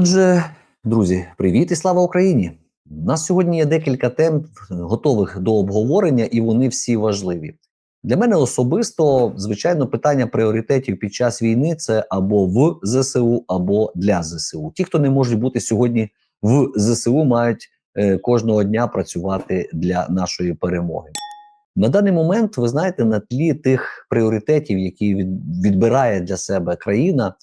Отже, друзі, привіт і слава Україні! У нас сьогодні є декілька тем готових до обговорення, і вони всі важливі. Для мене особисто, звичайно, питання пріоритетів під час війни це або в ЗСУ, або для ЗСУ. Ті, хто не можуть бути сьогодні в ЗСУ, мають е, кожного дня працювати для нашої перемоги. На даний момент, ви знаєте, на тлі тих пріоритетів, які від, відбирає для себе країна,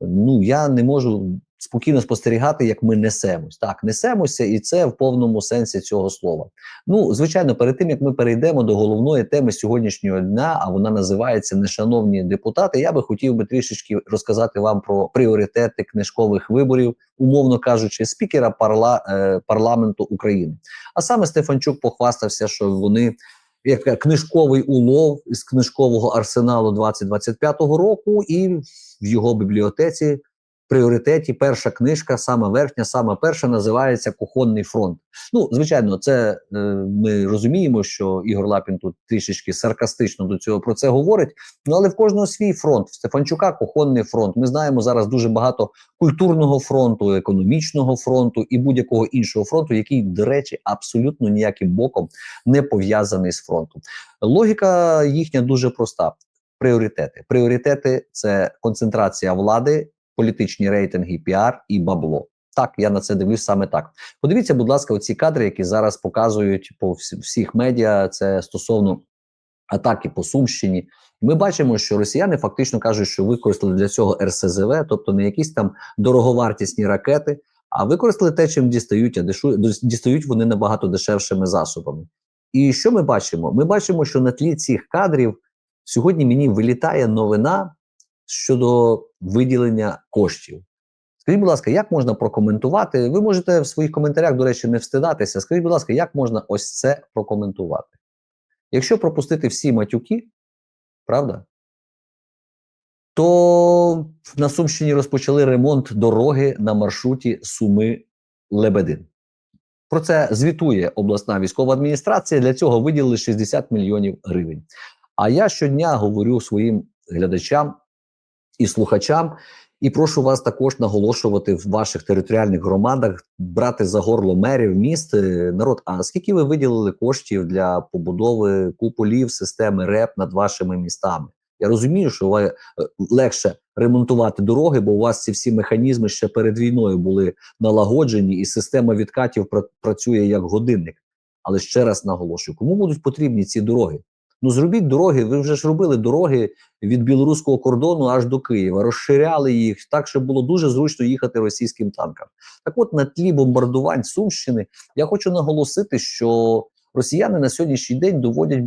ну я не можу спокійно спостерігати, як ми несемось. Так, несемося, і це в повному сенсі цього слова. Ну, звичайно, перед тим як ми перейдемо до головної теми сьогоднішнього дня, а вона називається Нешановні депутати. Я би хотів би трішечки розказати вам про пріоритети книжкових виборів, умовно кажучи, спікера парла, е, парламенту України. А саме Стефанчук похвастався, що вони. Як книжковий улов із книжкового арсеналу 2025 року, і в його бібліотеці пріоритеті перша книжка, саме верхня, саме перша, називається Кухонний фронт. Ну, звичайно, це е, ми розуміємо, що Ігор Лапін тут трішечки саркастично до цього про це говорить. Ну але в кожного свій фронт. В Стефанчука кухонний фронт. Ми знаємо зараз дуже багато культурного фронту, економічного фронту і будь-якого іншого фронту, який, до речі, абсолютно ніяким боком не пов'язаний з фронтом. Логіка їхня дуже проста. Пріоритети. Пріоритети це концентрація влади політичні рейтинги, піар і бабло. Так, я на це дивлюсь саме так. Подивіться, будь ласка, оці кадри, які зараз показують по всіх медіа. Це стосовно атаки по Сумщині. Ми бачимо, що росіяни фактично кажуть, що використали для цього РСЗВ, тобто не якісь там дороговартісні ракети, а використали те, чим дістають, а дешу, дістають вони набагато дешевшими засобами. І що ми бачимо? Ми бачимо, що на тлі цих кадрів сьогодні мені вилітає новина щодо виділення коштів. Скажіть, будь ласка, як можна прокоментувати? Ви можете в своїх коментарях, до речі, не встидатися. Скажіть, будь ласка, як можна ось це прокоментувати? Якщо пропустити всі матюки, правда? То на Сумщині розпочали ремонт дороги на маршруті Суми-Лебедин. Про це звітує обласна військова адміністрація. Для цього виділили 60 мільйонів гривень. А я щодня говорю своїм глядачам і слухачам. І прошу вас також наголошувати в ваших територіальних громадах, брати за горло мерів міст е, народ. А скільки ви виділили коштів для побудови куполів системи РЕП над вашими містами? Я розумію, що ви е, легше ремонтувати дороги, бо у вас ці всі механізми ще перед війною були налагоджені, і система відкатів працює як годинник. Але ще раз наголошую, кому будуть потрібні ці дороги? Ну зробіть дороги. Ви вже ж робили дороги від білоруського кордону аж до Києва, розширяли їх так, щоб було дуже зручно їхати російським танкам. Так, от на тлі бомбардувань Сумщини я хочу наголосити, що росіяни на сьогоднішній день доводять.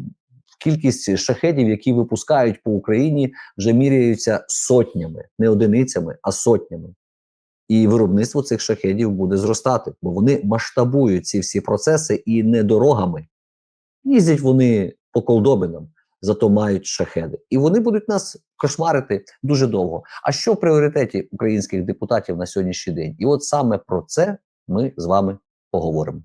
Кількість шахедів, які випускають по Україні, вже міряються сотнями, не одиницями, а сотнями. І виробництво цих шахедів буде зростати, бо вони масштабують ці всі процеси і не дорогами. Їздять вони по колдобинам, зато мають шахеди. І вони будуть нас кошмарити дуже довго. А що в пріоритеті українських депутатів на сьогоднішній день? І от саме про це ми з вами поговоримо.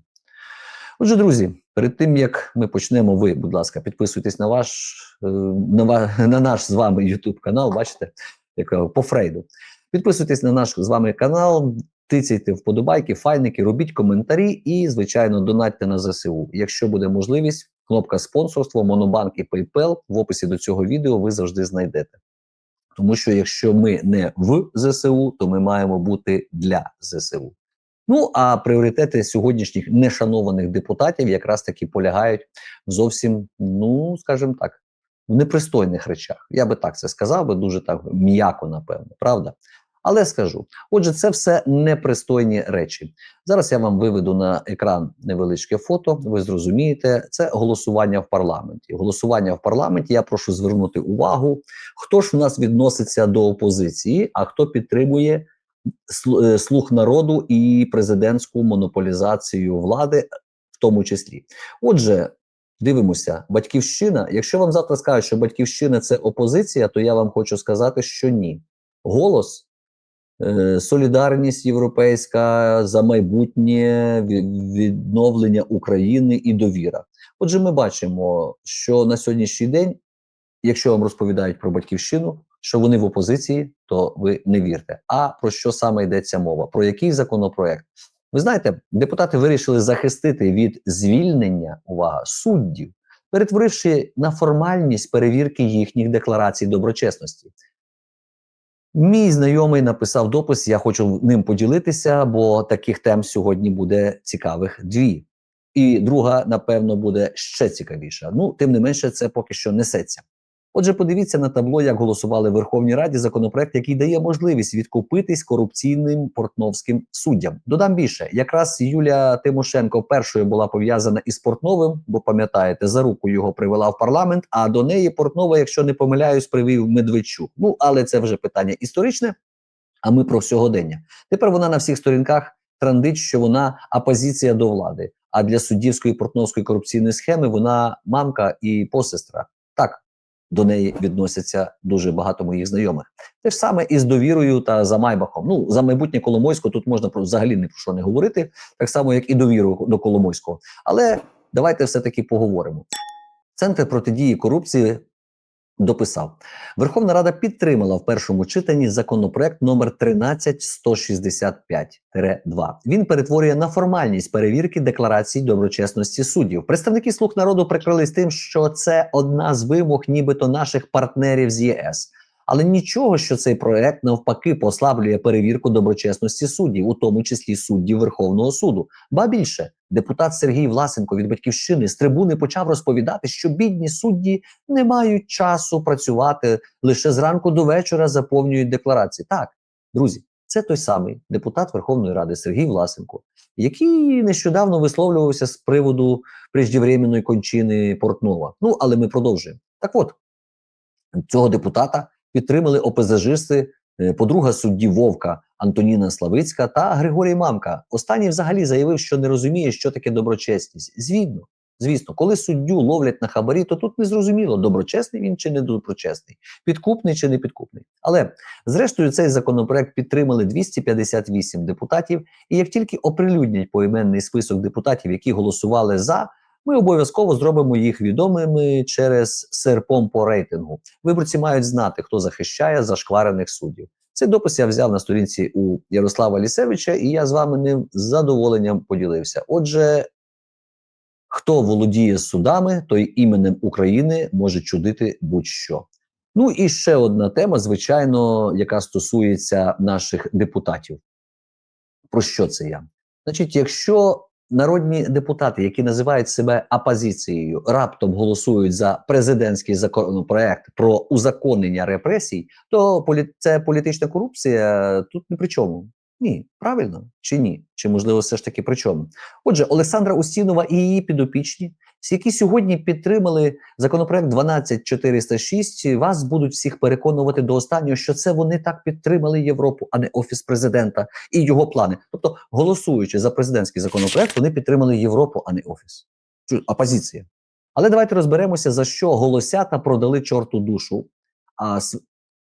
Отже, друзі, перед тим як ми почнемо, ви, будь ласка, підписуйтесь на ваш е, на, на наш з вами YouTube канал. Бачите, як по Фрейду. Підписуйтесь на наш з вами канал, тицяйте вподобайки, файники, робіть коментарі і, звичайно, донатьте на ЗСУ. Якщо буде можливість, Кнопка спонсорство, Монобанк і PayPal в описі до цього відео ви завжди знайдете. Тому що якщо ми не в ЗСУ, то ми маємо бути для ЗСУ. Ну а пріоритети сьогоднішніх нешанованих депутатів якраз таки полягають зовсім, ну скажімо так, в непристойних речах. Я би так це сказав, би дуже так м'яко, напевно, правда? Але скажу, отже, це все непристойні речі. Зараз я вам виведу на екран невеличке фото. Ви зрозумієте, це голосування в парламенті. Голосування в парламенті. Я прошу звернути увагу, хто ж в нас відноситься до опозиції, а хто підтримує е, слух народу і президентську монополізацію влади, в тому числі. Отже. Дивимося, батьківщина. Якщо вам завтра скажуть, що батьківщина це опозиція, то я вам хочу сказати, що ні. Голос Е, солідарність європейська за майбутнє відновлення України і довіра. Отже, ми бачимо, що на сьогоднішній день, якщо вам розповідають про батьківщину, що вони в опозиції, то ви не вірте. А про що саме йдеться мова? Про який законопроект? Ви знаєте, депутати вирішили захистити від звільнення увага суддів, перетворивши на формальність перевірки їхніх декларацій доброчесності. Мій знайомий написав допис, я хочу ним поділитися, бо таких тем сьогодні буде цікавих дві. І друга, напевно, буде ще цікавіша. Ну, тим не менше, це поки що несеться. Отже, подивіться на табло, як голосували в Верховній Раді законопроект, який дає можливість відкупитись корупційним портновським суддям. Додам більше, якраз Юлія Тимошенко першою була пов'язана із Портновим, бо пам'ятаєте, за руку його привела в парламент. А до неї Портнова, якщо не помиляюсь, привів Медведчук. Ну але це вже питання історичне. А ми про сьогодення. Тепер вона на всіх сторінках трандить, що вона опозиція до влади. А для суддівської портновської корупційної схеми вона мамка і посестра. Так, до неї відносяться дуже багато моїх знайомих. Те ж саме і з довірою та за Майбахом. Ну за майбутнє Коломойського тут можна про взагалі не про що не говорити, так само як і довіру до Коломойського. Але давайте все таки поговоримо. Центр протидії корупції дописав: Верховна Рада підтримала в першому читанні законопроект номер 13165-2. Він перетворює на формальність перевірки декларацій доброчесності суддів. Представники слуг народу прикрились тим, що це одна з вимог, нібито наших партнерів з ЄС. Але нічого, що цей проект навпаки послаблює перевірку доброчесності суддів, у тому числі суддів Верховного суду. Ба більше депутат Сергій Власенко від батьківщини з трибуни почав розповідати, що бідні судді не мають часу працювати лише зранку до вечора заповнюють декларації. Так, друзі, це той самий депутат Верховної Ради Сергій Власенко, який нещодавно висловлювався з приводу преждевременної кончини Портнова. Ну але ми продовжуємо. Так, от цього депутата підтримали ОПЗЖисти, е, подруга судді Вовка Антоніна Славицька та Григорій Мамка. Останній взагалі заявив, що не розуміє, що таке доброчесність. Звідно, звісно, коли суддю ловлять на хабарі, то тут не зрозуміло, доброчесний він чи не доброчесний, підкупний чи не підкупний. Але зрештою цей законопроект підтримали 258 депутатів. І як тільки оприлюднять поіменний список депутатів, які голосували за. Ми обов'язково зробимо їх відомими через серпом по рейтингу. Виборці мають знати, хто захищає зашкварених суддів. Цей допис я взяв на сторінці у Ярослава Лісевича, і я з вами ним з задоволенням поділився. Отже, хто володіє судами, той іменем України може чудити будь-що. Ну і ще одна тема, звичайно, яка стосується наших депутатів. Про що це я? Значить, якщо народні депутати, які називають себе опозицією, раптом голосують за президентський законопроект про узаконення репресій, то це політична корупція тут не при чому. Ні, правильно чи ні? Чи можливо все ж таки при чому? Отже, Олександра Устінова і її підопічні, які сьогодні підтримали законопроект 12406, вас будуть всіх переконувати до останнього, що це вони так підтримали Європу, а не офіс президента і його плани. Тобто, голосуючи за президентський законопроект, вони підтримали Європу, а не офіс. Опозиція. Але давайте розберемося, за що голосята продали чорту душу, а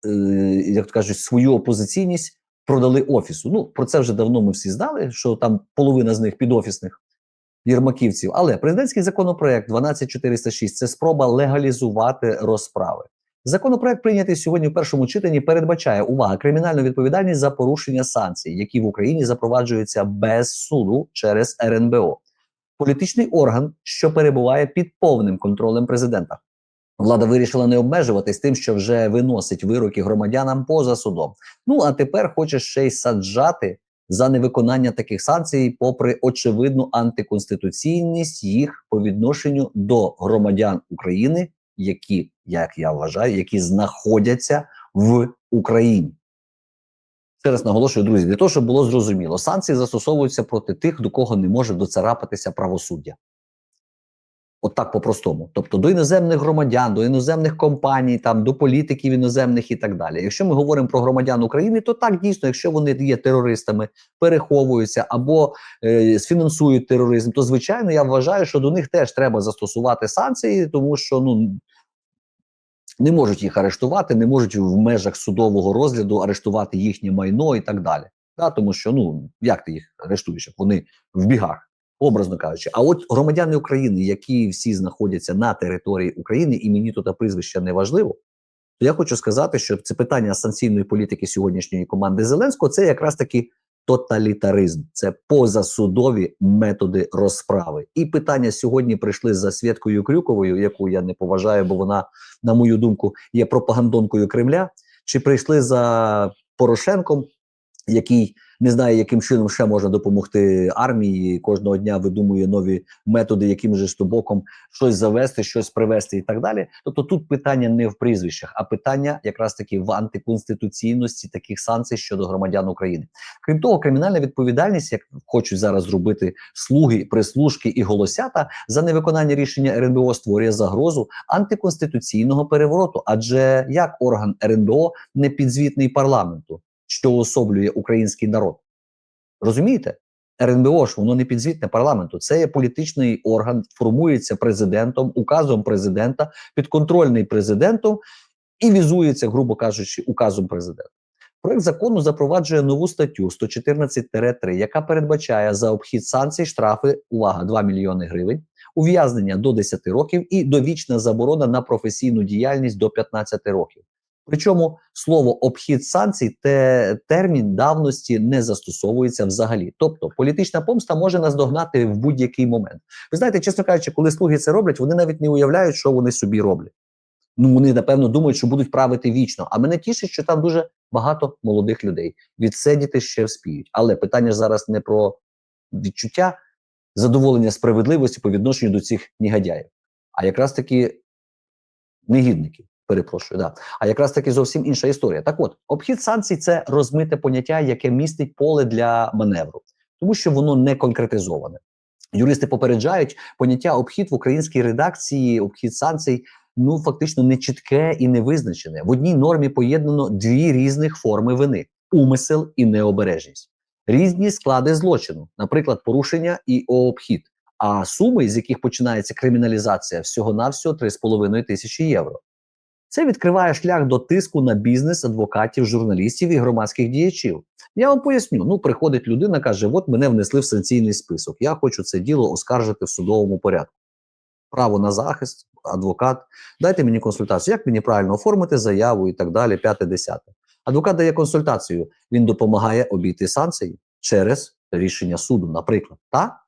е, як кажуть, свою опозиційність продали офісу. Ну про це вже давно ми всі знали, що там половина з них підофісних єрмаківців. Але президентський законопроект 12406 – це спроба легалізувати розправи. Законопроект, прийнятий сьогодні в першому читанні, передбачає увага кримінальну відповідальність за порушення санкцій, які в Україні запроваджуються без суду через РНБО. Політичний орган, що перебуває під повним контролем президента. Влада вирішила не обмежуватись тим, що вже виносить вироки громадянам поза судом. Ну а тепер хоче ще й саджати за невиконання таких санкцій, попри очевидну антиконституційність їх по відношенню до громадян України, які, як я вважаю, які знаходяться в Україні. Ще раз наголошую, друзі, для того, щоб було зрозуміло, санкції застосовуються проти тих, до кого не може доцарапатися правосуддя. От по-простому. Тобто до іноземних громадян, до іноземних компаній, там до політиків іноземних і так далі. Якщо ми говоримо про громадян України, то так дійсно, якщо вони є терористами, переховуються або е, сфінансують тероризм, то звичайно я вважаю, що до них теж треба застосувати санкції, тому що ну. Не можуть їх арештувати, не можуть в межах судового розгляду арештувати їхнє майно і так далі. Да, Тому що ну як ти їх арештуєш, як вони в бігах образно кажучи. А от громадяни України, які всі знаходяться на території України, і мені тут прізвище не важливо, то я хочу сказати, що це питання санкційної політики сьогоднішньої команди Зеленського це якраз таки тоталітаризм, це позасудові методи розправи. І питання сьогодні прийшли за Святкою Крюковою, яку я не поважаю, бо вона, на мою думку, є пропагандонкою Кремля. Чи прийшли за Порошенком, який не знає, яким чином ще можна допомогти армії. Кожного дня видумує нові методи, яким же боком щось завести, щось привести і так далі. Тобто тут питання не в прізвищах, а питання якраз таки в антиконституційності таких санкцій щодо громадян України. Крім того, кримінальна відповідальність, як хочуть зараз зробити слуги, прислужки і голосята за невиконання рішення РНБО, створює загрозу антиконституційного перевороту. Адже як орган РНБО не підзвітний парламенту, що уособлює український народ, розумієте? РНБО ж воно не підзвітне парламенту. Це є політичний орган, формується президентом, указом президента, підконтрольний президентом і візується, грубо кажучи, указом президента. Проект закону запроваджує нову статтю 114-3, яка передбачає за обхід санкцій штрафи, увага, 2 мільйони гривень, ув'язнення до 10 років і довічна заборона на професійну діяльність до 15 років. Причому слово обхід санкцій те термін давності не застосовується взагалі. Тобто політична помста може наздогнати в будь-який момент. Ви знаєте, чесно кажучи, коли слуги це роблять, вони навіть не уявляють, що вони собі роблять. Ну вони напевно думають, що будуть правити вічно. А мене тішить, що там дуже багато молодих людей відсидіти ще вспіють. Але питання ж зараз не про відчуття задоволення справедливості по відношенню до цих негодяїв, а якраз таки негідників. Перепрошую, да. А якраз таки зовсім інша історія. Так от, обхід санкцій це розмите поняття, яке містить поле для маневру, тому що воно не конкретизоване. Юристи попереджають поняття обхід в українській редакції, обхід санкцій, ну фактично не чітке і не визначене. В одній нормі поєднано дві різних форми вини: умисел і необережність, різні склади злочину, наприклад, порушення і обхід. А суми, з яких починається криміналізація, всього навсього 3,5 тисячі євро. Це відкриває шлях до тиску на бізнес, адвокатів, журналістів і громадських діячів. Я вам поясню: ну приходить людина, каже: От мене внесли в санкційний список. Я хочу це діло оскаржити в судовому порядку. Право на захист, адвокат, дайте мені консультацію, як мені правильно оформити заяву і так далі. П'яте, десяте. Адвокат дає консультацію. Він допомагає обійти санкції через рішення суду, наприклад. Так?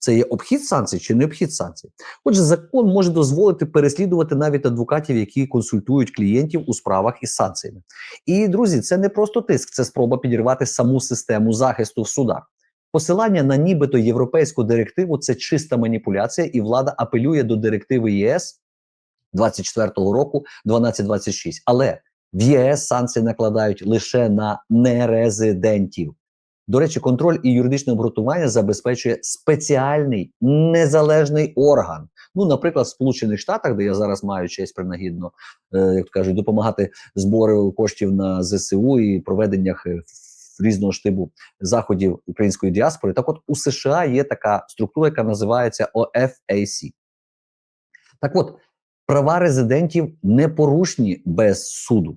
Це є обхід санкцій чи не обхід санкцій? Отже, закон може дозволити переслідувати навіть адвокатів, які консультують клієнтів у справах із санкціями. І друзі, це не просто тиск, це спроба підірвати саму систему захисту в судах. Посилання на нібито європейську директиву це чиста маніпуляція, і влада апелює до директиви ЄС 24-го року 1226. Але в ЄС санкції накладають лише на нерезидентів. До речі, контроль і юридичне обґрунтування забезпечує спеціальний незалежний орган. Ну, наприклад, в Сполучених Штатах, де я зараз маю честь принагідно, е, як кажуть, допомагати збору коштів на ЗСУ і проведеннях е, різного штибу заходів української діаспори. Так, от у США є така структура, яка називається OFAC. Так, от права резидентів непорушні без суду.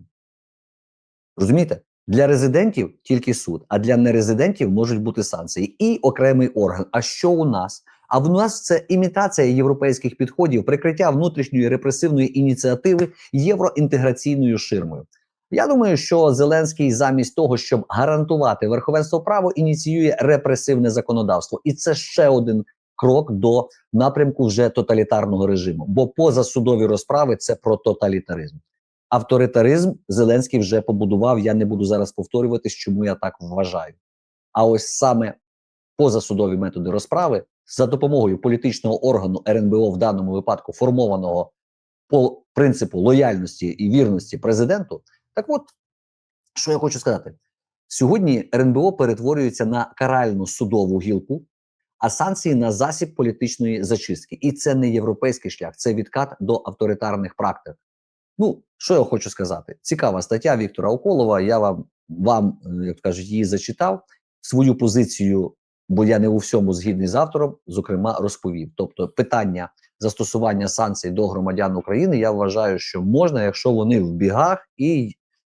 Розумієте? Для резидентів тільки суд, а для нерезидентів можуть бути санкції і окремий орган. А що у нас? А в нас це імітація європейських підходів, прикриття внутрішньої репресивної ініціативи євроінтеграційною ширмою. Я думаю, що Зеленський замість того, щоб гарантувати верховенство права, ініціює репресивне законодавство, і це ще один крок до напрямку вже тоталітарного режиму. Бо позасудові розправи це про тоталітаризм. Авторитаризм Зеленський вже побудував. Я не буду зараз повторюватись, чому я так вважаю. А ось саме позасудові методи розправи за допомогою політичного органу РНБО в даному випадку формованого по принципу лояльності і вірності президенту. Так, от що я хочу сказати, сьогодні РНБО перетворюється на каральну судову гілку, а санкції на засіб політичної зачистки. І це не європейський шлях, це відкат до авторитарних практик. Ну, що я хочу сказати? Цікава стаття Віктора Околова. Я вам, вам як кажуть, її зачитав. Свою позицію, бо я не у всьому згідний з автором, зокрема, розповів. Тобто, питання застосування санкцій до громадян України я вважаю, що можна, якщо вони в бігах і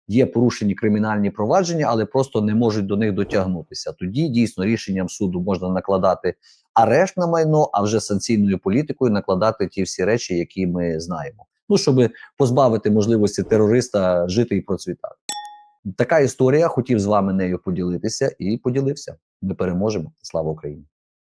є порушені кримінальні провадження, але просто не можуть до них дотягнутися. Тоді дійсно рішенням суду можна накладати арешт на майно, а вже санкційною політикою накладати ті всі речі, які ми знаємо. Ну щоб позбавити можливості терориста жити і процвітати. Така історія. Хотів з вами нею поділитися і поділився. Ми переможемо. Слава Україні!